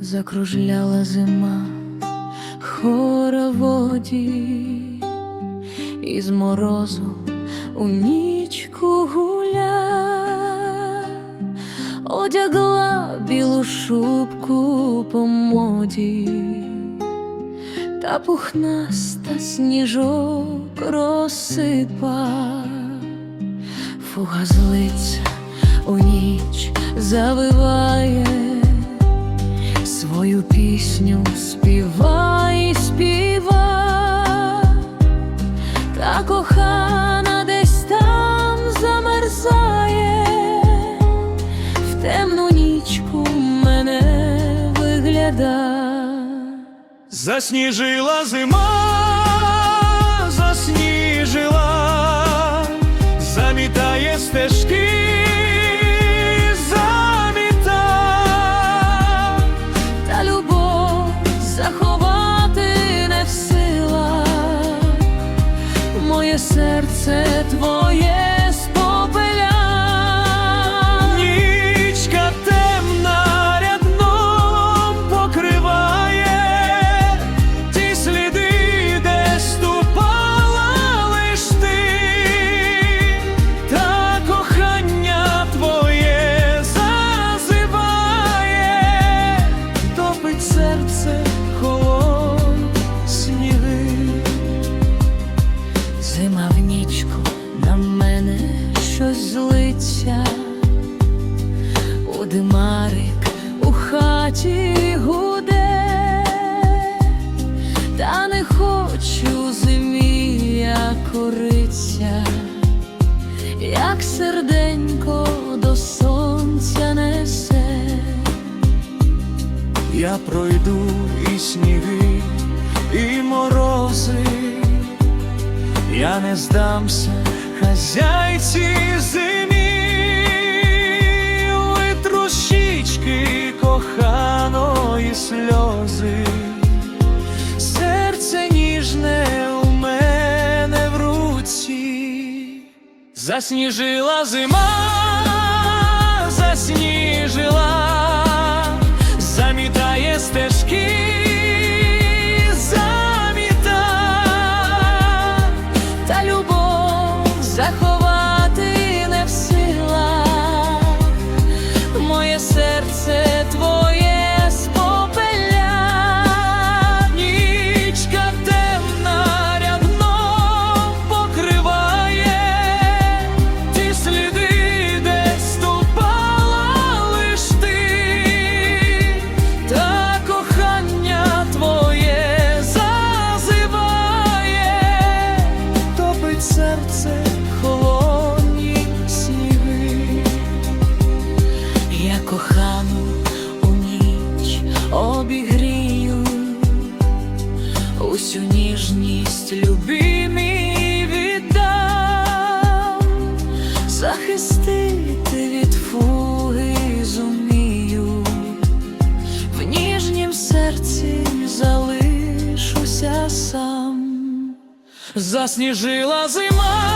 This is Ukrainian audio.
Закружляла зима хороводі, із морозу у нічку гуля, одягла білу шубку по моді, та пухнаста сніжок розсипа, фуга злиться у ніч завиває. Свою пісню співай, Засніжила зима, засніжила, замітає стежки, заміта. Та любов заховати не в сила, моє серце твоє димарик у хаті гуде, та не хочу зимі я кориться, як серденько до сонця несе. Я пройду і сніги, і морози, я не здамся хазяйці засніжила зима, кохану у ніч обігрію, усю ніжність любимій віддам, захистити від фуги зумію, в ніжнім серці залишуся сам. Засніжила зима,